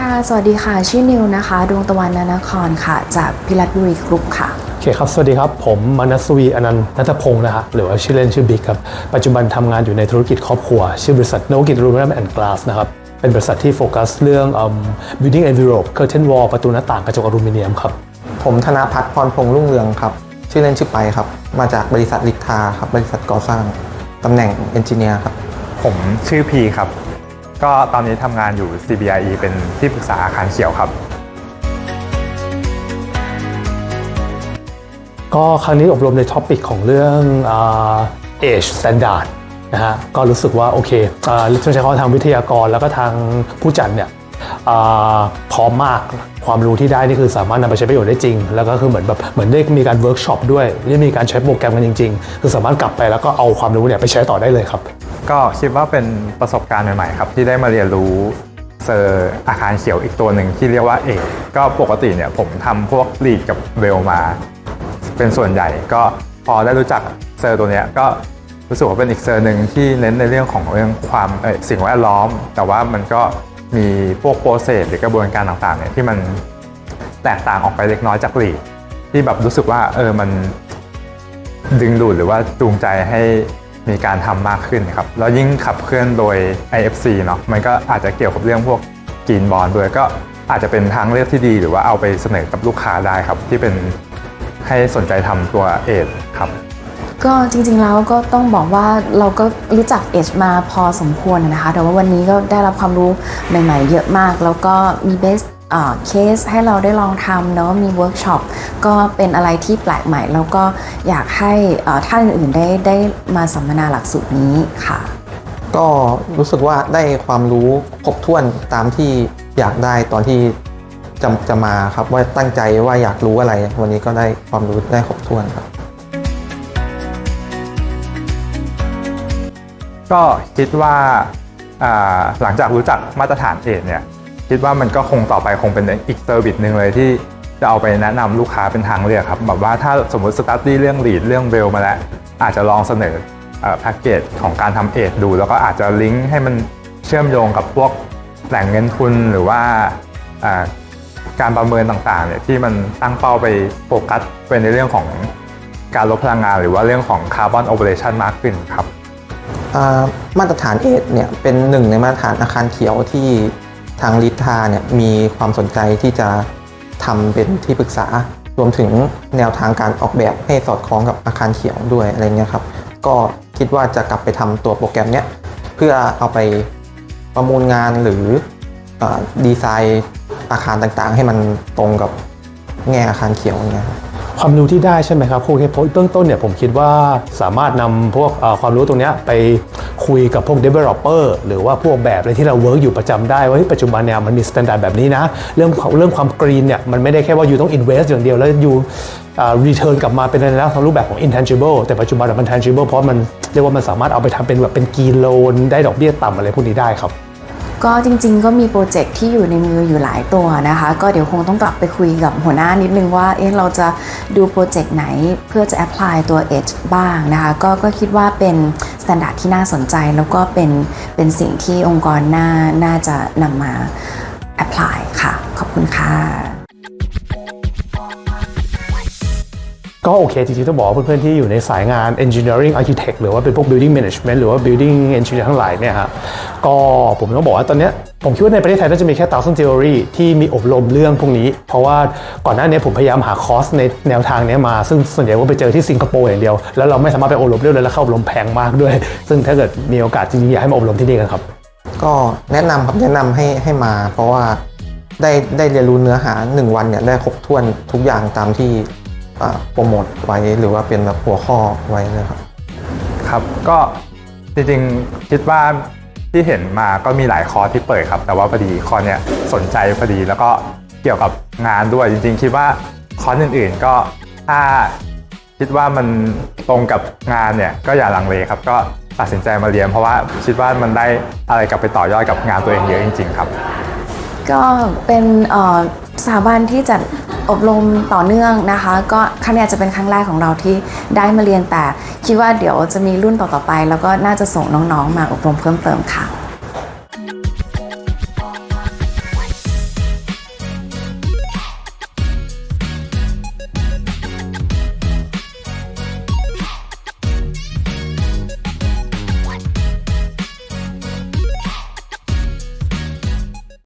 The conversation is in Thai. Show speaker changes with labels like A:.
A: ค่ะ สวัสดีค่ะ ชื่อนิวนะคะ ดวงตะวันนานครค่ะ จากพิรัตบุรีกรุ๊ปค่ะ
B: โอเคครับ สวัสดีครับ ผมมนัสวีอนันต์นัทพงศ์นะฮะหรือว่าชื่อเล่นชื่อบิ๊กครับ ปัจจุบันทำงานอยู่ในธุรกิจครอบครัว ชื่อบริษัทนวกิจรูมแอนด์กลาสนะครับ เป็นบริษัทที่โฟกัสเรื่องอืม building envelope curtain wall ประตูหน้าต่างกระจกอลูมิเนียมครับ
C: ผมธนาพัฒน์พรพงษ์รุ่งเรืองครับ ชื่อเล่นชื่อไปครับ มาจากบริษัทลิกทาครับ บริษัทก่อสร้างตำแหน่งเอนจิเนียร์ครับ
D: ผมชื่อพีครับ ก็ตอนนี้ทำงานอยู่ C B I E เป็นที่ปรึกษาอาคารเขียวครับ
B: ก็ครั้งนี้อบรมในท็อปิกของเรื่อง age standard นะฮะก็รู้สึกว่าโอเคอ่าต้องใช้คำว่าทางวิทยากรแล้วก็ทางผู้จัดเนี่ย พร้อมมากความรู้ที่ได้นี่คือสามารถนำไปใช้ประโยชน์ได้จริง แล้วก็คือเหมือนแบบเหมือนได้มีการเวิร์กช็อปด้วยได้มีการใช้โปรแกรมกันจริง ๆ คือสามารถกลับไปแล้วก็เอาความรู้เนี่ยไปใช้ต่อได้เลยครับ
D: ก็คิดว่าเป็นประสบการณ์ใหม่ๆครับที่ได้มาเรียนรู้เซอร์อาคารเขียวอีกตัวหนึ่งที่เรียกว่าเอกก็ปกติเนี่ยผมทำพวกลีดกับเวลมา เป็นส่วนใหญ่ก็พอได้รู้จักเซอร์ตัวเนี้ยก็รู้สึกว่าเป็นอีกเซอร์หนึ่งที่เน้นในเรื่องของเรื่องความสิ่งแวดล้อม แต่ว่ามันก็ มีพวกโปรเซสหรือกระบวนการต่างๆเนี่ยที่มันแตกต่างออกไปเล็กน้อยจากลีดที่แบบรู้สึกว่าเออมันดึงดูดหรือว่าจูงใจให้มีการทำมากขึ้นครับแล้วยิ่งขับเคลื่อนโดย IFC เนาะมันก็อาจจะเกี่ยวกับเรื่องพวกกีนบอลด้วยก็อาจจะเป็นทางเลือกที่ดี หรือว่าเอาไปเสนอกับลูกค้าได้ครับ ที่เป็นให้สนใจทำตัวเอทครับ
A: ก็จริงๆแล้วก็ต้องบอกว่าเราก็รู้จักเอชมาพอสมควรนะคะ แต่ว่าวันนี้ก็ได้รับความรู้ใหม่ๆ เยอะมาก แล้วก็มีเบสเคสให้เราได้ลองทำเนาะมีเวิร์กช็อปก็เป็นอะไรที่แปลกใหม่ แล้วก็อยากให้ท่านอื่นๆได้ได้มาสัมมนาหลักสูตรนี้ค่ะ
C: ก็รู้สึกว่าได้ความรู้ครบถ้วนตามที่อยากได้ตอนที่จะจะมาครับว่าตั้งใจว่าอยากรู้อะไร วันนี้ก็ได้ความรู้ได้ครบถ้วนครับ
D: ก็คิดว่าหลังจากรู้จักมาตรฐานเอทเนี่ยคิดว่ามันก็คงต่อไปคงเป็นอีกเซอร์วิสหนึ่งเลยที่จะเอาไปแนะนำลูกค้าเป็นทางเลือกครับแบบว่าถ้าสมมติสตาร์ดี้เรื่อง lead เรื่องเบลมาแล้ว อาจจะลองเสนอแพ็กเกจของการทำเอทดู แล้วก็อาจจะลิงก์ให้มันเชื่อมโยงกับพวกแหล่งเงินทุนหรือว่าการประเมินต่างๆเนี่ยที่มันตั้งเป้าไปโฟกัสเป็นในเรื่องของการลดพลังงาน หรือว่าเรื่องของคาร์บอนโอเปอเรชันมากขึ้นครับ
C: มาตรฐานเอทเนี่ยเป็นหนึ่งในมาตรฐานอาคารเขียวที่ทางลิทาเนี่ยมีความสนใจที่จะทำเป็นที่ปรึกษารวมถึงแนวทางการออกแบบให้สอดคล้องกับอาคารเขียวด้วยอะไรเงี้ยครับก็คิดว่าจะกลับไปทำตัวโปรแกรมเนี้ยเพื่อเอาไปประมูลงานหรืออดีไซน์อาคารต่างๆ ให้มันตรงกับแง่อาคารเขียวเงี้ยครับ
B: ความรู้ที่ได้ใช่ไหมครับพวกเพราะเบื้องต้นเนี่ยผมคิดว่าสามารถนำพวกความรู้ตรงนี้ไปคุยกับพวก developer หรือว่าพวกแบบอะไรที่เราเวิร์กอยู่ประจำได้ว่าปัจจุบันเนี่ยมันมีสแตนดาร์ดแบบนี้นะ เรื่องเรื่องความกรีนเนี่ยมันไม่ได้แค่ว่าอยู่ต้อง invest อย่างเดียวแล้วอยู่รีเทิร์นกลับมาเป็นในลักษณะรูปแบบของ intangible แต่ปัจจุบันมัน tangible เพราะมันเรียกว่ามันสามารถเอาไปทำเป็นแบบเป็นกีโลนได้ดอกเบี้ยต่ำอะไรพวกนี้ได้ครับ
A: ก็จริงๆ ก็มีโปรเจกต์ที่อยู่ในมืออยู่หลายตัวนะคะ ก็เดี๋ยวคงต้องกลับไปคุยกับหัวหน้านิดนึงว่าเอ๊ะเราจะดูโปรเจกต์ไหนเพื่อจะแอพพลายตัว Edge บ้างนะคะก็ก็คิดว่าเป็นสแตนดาร์ดที่น่าสนใจแล้วก็เป็นเป็นสิ่งที่องค์กรน่าน่าจะนำมาแอพพลายค่ะ ขอบคุณค่ะ
B: ก็โอเคจริงๆต้องบอกว่าเพื่อนๆที่อยู่ในสายงาน engineering architect หรือว่าเป็นพวก building management หรือว่า building engineer ทั้งหลายเนี่ยฮะก็ผมต้องบอกว่าตอนนี้ผมคิดว่าในประเทศไทยน่าจะมีแค่ thousand theory ที่มีอบรมเรื่องพวกนี้ เพราะว่าก่อนหน้านี้ผมพยายามหาคอร์สในแนวทางนี้มา ซึ่งส่วนใหญ่ว่าไปเจอที่สิงคโปร์อย่างเดียว แล้วเราไม่สามารถไปอบรมเรื่องเลยแล้วเข้าอบรมแพงมากด้วย ซึ่งถ้าเกิดมีโอกาสจริงๆอยากให้มาอบรมที่นี่กันครับ
C: ก็แนะนำครับแนะนำให้ให้มา เพราะว่าได้ได้เรียนรู้เนื้อหา 1 วันเนี่ยได้ครบถ้วนทุกอย่างตามที่ โปรโมทไว้หรือว่าเป็นแบบหัวข้อไว้นะครับ
D: ครับก็จริงๆคิดว่าที่เห็นมาก็มีหลายคอร์สที่เปิดครับ แต่ว่าพอดีคอร์สเนี้ยสนใจพอดีแล้วก็เกี่ยวกับงานด้วยจริง ๆ คิดว่าคอร์สอื่น ๆ ก็ถ้าคิดว่ามันตรงกับงานเนี่ยก็อย่าลังเลครับ ก็ตัดสินใจมาเรียน เพราะว่าคิดว่ามันได้อะไรกลับไปต่อยอดกับงานตัวเองเยอะจริง ๆ ครับ
A: ก็เป็นเอ่อสถาบันที่จัด อบรมต่อเนื่องนะคะ ก็ครั้งนี้จะเป็นครั้งแรกของเราที่ได้มาเรียนแต่ คิดว่าเดี๋ยวจะมีรุ่นต่อๆไป แล้วก็น่าจะส่งน้องๆมาอบรมเพิ่มเติมค่ะ